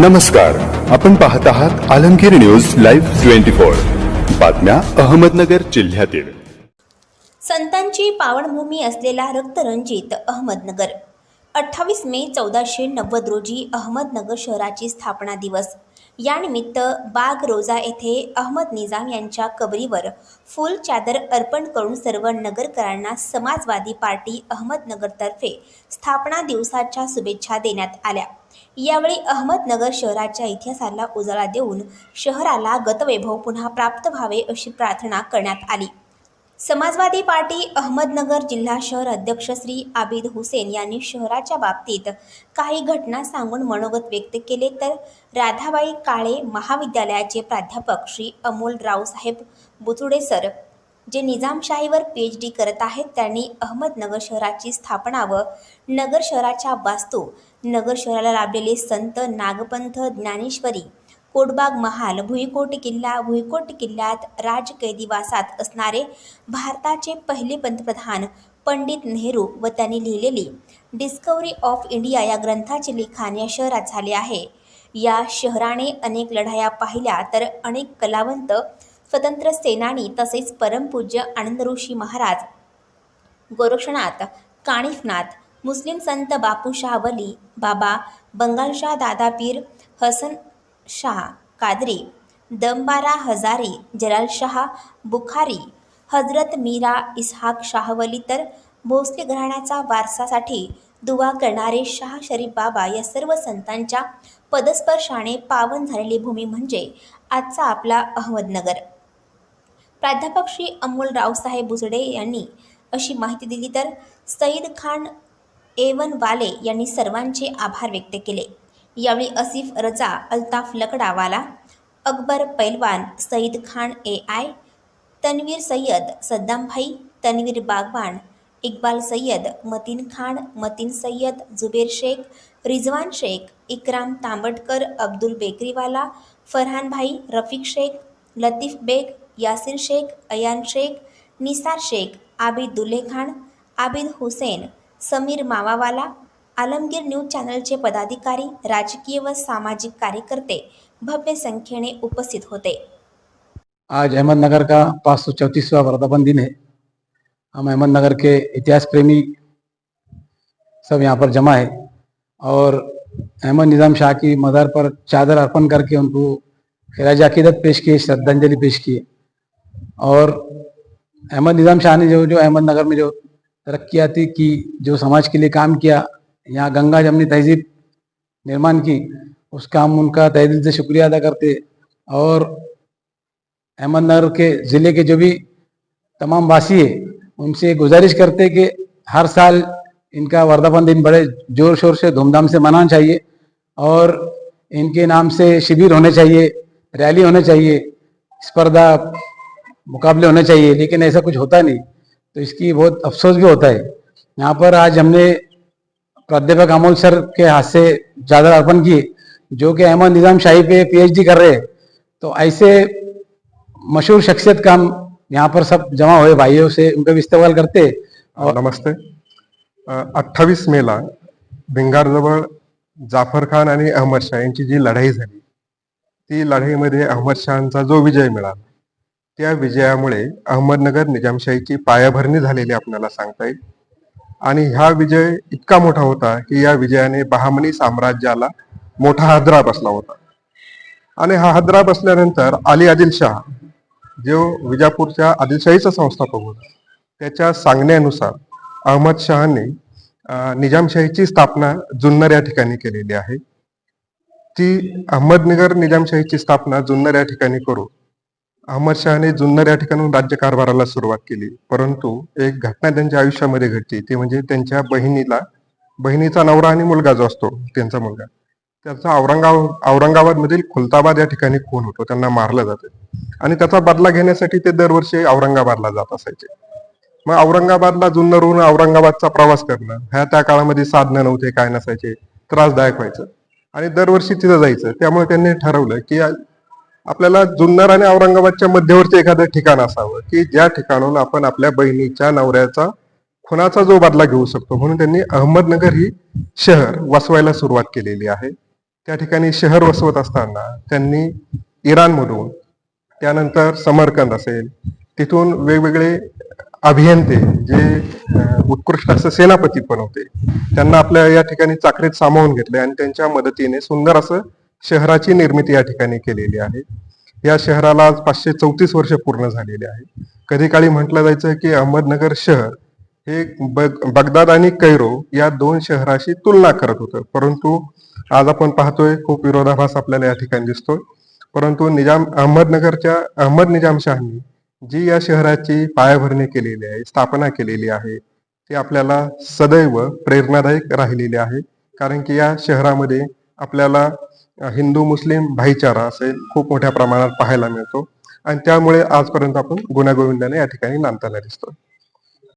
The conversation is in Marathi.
नमस्कार. आपण पाहत आहात Alamgir news live twenty four. बातम्या अहमदनगर जिल्ह्यातील. संतांची पावनभूमी असलेला रक्तरंजित अहमदनगर. अठ्ठावीस मे चौदाशे नव्वद रोजी अहमदनगर शहराची स्थापना दिवस. यानिमित्त बाग रोजा येथे अहमद निजाम यांच्या कबरीवर फुल चादर अर्पण करून सर्व नगरकरांना समाजवादी पार्टी अहमदनगरतर्फे स्थापना दिवसाच्या शुभेच्छा देण्यात आल्या. यावेळी अहमदनगर शहराच्या इतिहासाला उजाळा देऊन शहराला गतवैभव पुन्हा प्राप्त व्हावे अशी प्रार्थना करण्यात आली. समाजवादी पार्टी अहमदनगर जिल्हा शहर अध्यक्ष श्री आबिद हुसेन यांनी शहराच्या बाबतीत काही घटना सांगून मनोगत व्यक्त केले तर राधाबाई काळे महाविद्यालयाचे प्राध्यापक श्री अमोल रावसाहेब बुचुडे सर जे निजामशाहीवर पी एच डी करत आहेत त्यांनी अहमदनगर शहराची स्थापना व नगर शहराच्या वास्तू नगर शहराला लाभलेले संत नागपंथ ज्ञानेश्वरी कोटबाग महाल भुईकोट किल्ला भुईकोट किल्ल्यात राजकैदीवासात असणारे भारताचे पहिले पंतप्रधान पंडित नेहरू व त्यांनी लिहिलेली डिस्कवरी ऑफ इंडिया या ग्रंथाचे लिखाण या शहरात झाले आहे. या शहराने अनेक लढाया पाहिल्या तर अनेक कलावंत स्वतंत्र सेनानी तसेच परमपूज्य आनंदऋषी महाराज. गोरक्षनाथ काणिफनाथ मुस्लिम संत बापू वली बाबा बंगालशाह दादापीर हसन शाह कादरी दमबारा हजारी जलालशाह बुखारी हजरत मीरा इसहाक शाहवली तर भोसले घराण्याचा वारसासाठी दुवा करणारे शाह शरीफ बाबा या सर्व संतांच्या पदस्पर्शाने पावन झालेली भूमी म्हणजे आजचा आपला अहमदनगर. प्राध्यापक श्री अमोल रावसाहेब बुजडे यांनी अशी माहिती दिली तर सईद खान एवन वाले यांनी सर्वांचे आभार व्यक्त केले. यावेळी असिफ रजा Altaf Lakdawala Akbar Pailwan Saeed Khan A I Tanveer Sayyed Saddambhai Tanveer Bagwan Iqbal Sayyed Mateen Khan Mateen Sayyed Zuber Shaikh Rizwan Shaikh Ikram Tambatkar Abdul बेकरीवाला फरहानभाई Rafiq Shaikh Latif Beg Yasir Shaikh Ayaan Shaikh Nisar Shaikh Abid Dulhe Khan Abid Hussain Sameer Mawawala Alamgir news चॅनलचे पदाधिकारी राजकीय व सामाजिक कार्यकर्ते भव्य संख्येने उपस्थित होते. आज अहमदनगर का पाँच सौ चौतीसवा वर्धापन दिन है हम अहमदनगर के इतिहास प्रेमी सब यहाँ पर जमा है और अहमद निज़ाम शाह की मदर पर चादर अर्पण करके उनको खराज अकीदत पेश किए श्रद्धांजलि पेश किए। और अहमद निज़ाम शाह ने जो जो अहमदनगर में जो तरक्याती की, जो समाज के लिए काम किया, यहाँ गंगा जमनी तहजीब निर्माण की उसका हम उनका तहे दिल से शुक्रिया अदा करते। और अहमदनगर के ज़िले के जो भी तमाम वासी है, उनसे गुजारिश करते कि हर साल इनका वर्धापन दिन बड़े ज़ोर शोर से, धूमधाम से मनाना चाहिए और इनके नाम से शिविर होने चाहिए, रैली होने चाहिए, स्पर्धा मुकाबले होने चाहिए लेकिन ऐसा कुछ होता नहीं। तो इसकी बहुत अफसोस भी होता है। यहाँ पर आज हमने प्राध्यापक अमोल सर के हाथ से ज़्यादा अर्पण की जो कि अहमद निज़ाम शाही पे पीएचडी कर रहे हैं। तो ऐसे मशहूर शख्सियत का हम यहाँ पर सब जमा हुए भाइयों से उनका भी इस्तेमाल करते हैं। और नमस्ते। अठ्ठावीस मेला भिंगारजवळ जाफर खान आणि अहमद शाह यांची जी लढाई झाली ती लढाईमध्ये अहमद शहाचा जो विजय मिळाला त्या विजयामुळे अहमदनगर निजामशाहीची पायाभरणी झालेली आपल्याला सांगता येईल. आणि हा विजय इतका मोठा होता की या विजयाने बहामनी साम्राज्याला मोठा हादरा बसला होता. आणि हा हादरा बसल्यानंतर अली आदिलशाह जो विजापूरच्या आदिलशाहीचा संस्थापक होता त्याच्या सांगण्यानुसार अहमद शहाने निजामशाहीची स्थापना जुन्नर या ठिकाणी केलेली आहे. ती अहमदनगर निजामशाहीची स्थापना जुन्नर या ठिकाणी करून अहमदशहाने जुन्नर या ठिकाणून राज्यकारभाराला सुरुवात केली. परंतु एक घटना त्यांच्या आयुष्यामध्ये घडली. ती म्हणजे त्यांच्या बहिणीला बहिणीचा नवरा आणि मुलगा जो असतो त्यांचा मुलगा. त्याचा औरंगाबाद औरंगाबाद मधील खुलताबाद या ठिकाणी खून होतो. त्यांना मारलं जाते. आणि त्याचा बदला घेण्यासाठी ते दरवर्षी औरंगाबादला जात असायचे. मग औरंगाबादला जुन्नरहून औरंगाबादचा प्रवास करणं ह्या त्या काळामध्ये साधनं नव्हते काय नसायचे त्रासदायक व्हायचं. आणि दरवर्षी तिथं जायचं. त्यामुळे त्यांनी ठरवलं की आपल्याला जुन्नर आणि औरंगाबादच्या मध्यवर्ती एखादं ठिकाण असावं की ज्या ठिकाणून आपण आपल्या बहिणीच्या नवऱ्याचा खुनाचा जो बदला घेऊ शकतो म्हणून त्यांनी अहमदनगर ही शहर वसवायला सुरुवात केलेली आहे. त्या ठिकाणी शहर वसवत असताना त्यांनी इराणमधून त्यानंतर समरकंद असेल तिथून वेगवेगळे अभियंते जे उत्कृष्ट असं सेनापती पण होते त्यांना आपल्या या ठिकाणी चाकरीत सामावून घेतले आणि त्यांच्या मदतीने सुंदर असं शहराची निर्मिती या ठिकाणी केलेली आहे. या शहराला आज पाचशे चौतीस वर्ष पूर्ण झालेली आहे. कधी काळी म्हटलं जायचं की अहमदनगर शहर हे बग बगदाद आणि कैरो या दोन शहराशी तुलना करत होतं. परंतु आज आपण पाहतोय खूप विरोधाभास आपल्याला या ठिकाणी दिसतोय. परंतु निजाम अहमदनगरच्या अहमद निजामशहांनी जी या शहराची पायाभरणी केलेली आहे स्थापना केलेली आहे ती आपल्याला सदैव प्रेरणादायक राहिलेली आहे. कारण की या शहरामध्ये आपल्याला हिंदू मुस्लिम भाईचारा असेल खूप मोठ्या प्रमाणात पाहायला मिळतो. आणि त्यामुळे आजपर्यंत आपण गुण्यागोविंदाने या ठिकाणी नांदताना दिसतो